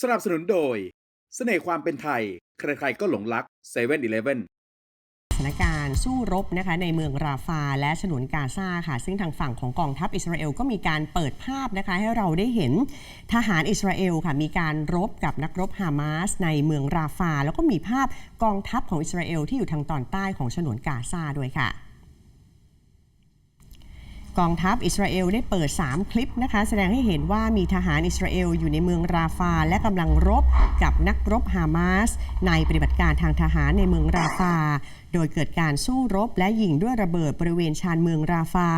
สนับสนุนโดย เสน่ห์ความเป็นไทย ใครๆก็หลงรัก7 e เ e ่ e อสถานการณ์สู้รบนะคะในเมืองราฟาและฉนวนกาซาค่ะ ซึ่งทางฝั่งของกองทัพอิสราเอลก็มีการเปิดภาพนะคะ ให้เราได้เห็นทหารอิสราเอลค่ะ มีการรบกับนักรบฮามาสในเมืองราฟา แล้วก็มีภาพกองทัพของอิสราเอลที่อยู่ทางตอนใต้ของฉนวนกาซาด้วยค่ะ กองทัพอิสราเอลได้เปิด 3 คลิปนะคะ แสดงให้เห็นว่ามีทหารอิสราเอลอยู่ในเมืองราฟา และกำลังรบกับนักรบฮามาส ในปฏิบัติการทางทหารในเมืองราฟา โดยเกิดการสู้รบและยิงด้วยระเบิดบริเวณชานเมืองราฟา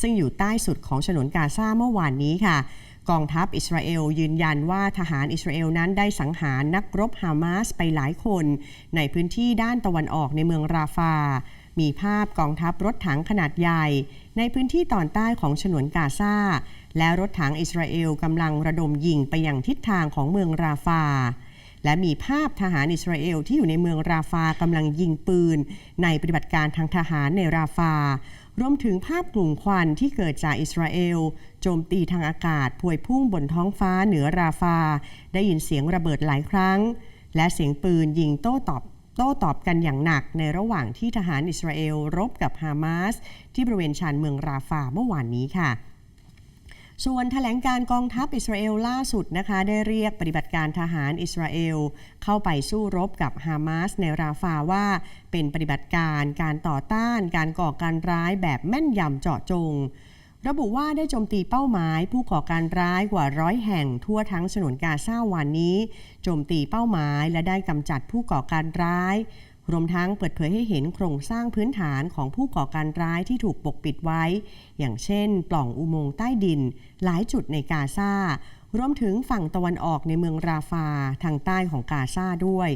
ซึ่งอยู่ใต้สุดของฉนวนกาซาเมื่อวานนี้ค่ะกองทัพอิสราเอลยืนยันว่าทหารอิสราเอลนั้นได้สังหารนักรบฮามาสไปหลายคน ในพื้นที่ด้านตะวันออกในเมืองราฟา มีภาพกองทัพรถถังขนาดใหญ่ ในพื้นที่ตอนใต้ของฉนวนกาซาและรถถังอิสราเอลกำลังระดมยิงไปยังทิศทางของเมืองราฟา และมีภาพทหารอิสราเอลที่อยู่ในเมืองราฟากำลังยิงปืน ในปฏิบัติการทางทหารในราฟารวมถึงภาพกลุ่มควันที่เกิดจากอิสราเอลโจมตีทางอากาศพวยพุ่งบนท้องฟ้าเหนือราฟา ได้ยินเสียงระเบิดหลายครั้ง และเสียงปืนยิงโต้ตอบ โต้ตอบกันอย่างหนักในระหว่างที่ทหารอิสราเอลรบกับฮามาสที่บริเวณชานเมืองราฟาเมื่อวานนี้ค่ะส่วนแถลงการกองทัพอิสราเอลล่าสุดนะคะ ได้เรียกปฏิบัติการทหารอิสราเอล เข้าไปสู้รบกับฮามาสในราฟาว่า เป็นปฏิบัติการการต่อต้านการก่อการร้ายแบบแม่นยำเจาะจง ระบุว่าได้โจมตีเป้าหมาย ผู้ก่อการร้ายกว่าร้อยแห่งทั่วทั้งฉนวนกาซาวันนี้โจมตีเป้าหมายและได้กำจัดผู้ก่อการร้าย รวมทั้งเปิดเผยให้เห็นโครงสร้างพื้นฐานของผู้ก่อการร้ายที่ถูกปกปิดไว้ อย่างเช่น ปล่องอุโมงค์ใต้ดิน หลายจุดในกาซา รวมถึงฝั่งตะวันออกในเมืองราฟาทางใต้ของกาซาด้วย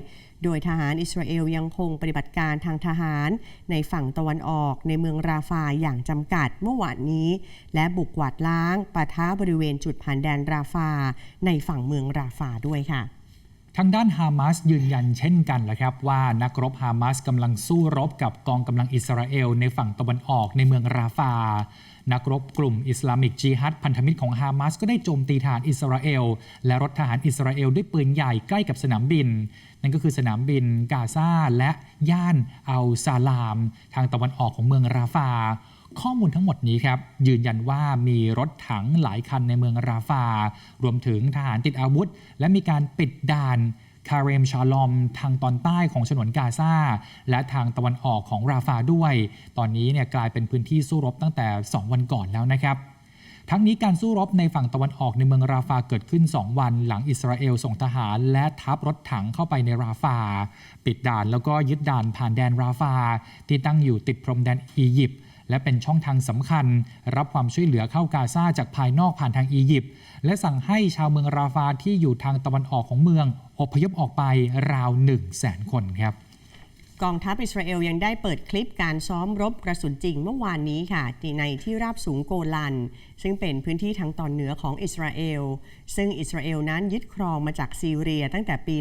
โดยทหารอิสราเอลยังคงปฏิบัติการทางทหาร ในฝั่งตะวันออกในเมืองราฟาอย่างจำกัดเมื่อวานนี้ และบุกกวาดล้างปะทะบริเวณจุดผ่านแดนราฟาในฝั่งเมืองราฟาด้วยค่ะ ทางด้านฮามาสยืนยันเช่นกันแหละครับว่านักรบฮามาสกำลังสู้รบกับกองกำลังอิสราเอลในฝั่งตะวันออกในเมืองราฟา นักรบกลุ่มอิสลามิกจิฮัดพันธมิตรของฮามาสก็ได้โจมตีทหารอิสราเอล และรถทหารอิสราเอลด้วยปืนใหญ่ใกล้กับสนามบิน นั่นก็คือสนามบินกาซาและย่านอัลซาลาม ทางตะวันออกของเมืองราฟาข้อมูลทั้งหมดนี้ครับยืนยันว่ามีรถถังหลายคันในเมืองราฟา รวมถึงทหารติดอาวุธ และมีการปิดด่านคาเรมชาลอม ทางตอนใต้ของฉนวนกาซาและทางตะวันออกของราฟาด้วย ตอนนี้เนี่ยกลายเป็นพื้นที่สู้รบตั้งแต่ 2 วันก่อนแล้วนะครับทั้งนี้การสู้รบในฝั่งตะวันออกในเมืองราฟาเกิดขึ้น 2 วัน หลังอิสราเอลส่งทหารและทัพรถถังเข้าไปในราฟา ปิดด่านแล้วก็ยึดด่านผ่านแดนราฟา ที่ตั้งอยู่ติดพรมแดนอียิปต์ และเป็นช่องทางสำคัญ รับความช่วยเหลือเข้ากาซาจากภายนอกผ่านทางอียิปต์และสั่งให้ชาวเมืองราฟาที่อยู่ทางตะวันออกของเมืองอพยพออกไปราว1 0 0 0 0แสนคนครับ กองทัพอิสราเอลยังได้เปิดคลิปการซ้อมรบกระสุนจริงเมื่อวานนี้ค่ะในที่ราบสูงโกลัน ซึ่งเป็นพื้นที่ทางตอนเหนือของอิสราเอล ซึ่งอิสราเอลนั้นยึดครองมาจากซีเรียตั้งแต่ปี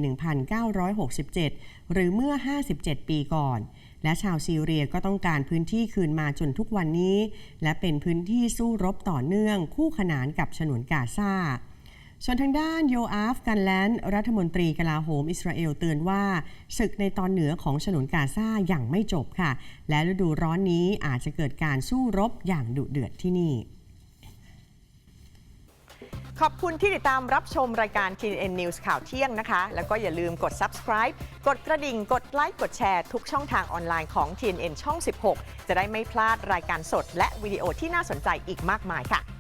1967 หรือเมื่อ 57 ปีก่อน และชาวซีเรียก็ต้องการพื้นที่คืนมาจนทุกวันนี้ และเป็นพื้นที่สู้รบต่อเนื่องคู่ขนานกับฉนวนกาซา ส่วนทางด้านโยอาฟกันแลนด์รัฐมนตรีกลาโหมอิสราเอลเตือนว่าศึกในตอนเหนือของฉนวนกาซาอย่างไม่จบค่ะ และฤดูร้อนนี้อาจจะเกิดการสู้รบอย่างดุเดือดที่นี่ ขอบคุณที่ติดตามรับชมรายการ TNN News ข่าวเที่ยงนะคะ แล้วก็อย่าลืมกด subscribe กดกระดิ่ง กดไลค์กดแชร์ทุกช่องทางออนไลน์ของ TNN ช่อง 16 จะได้ไม่พลาดรายการสด และวิดีโอที่น่าสนใจอีกมากมายค่ะ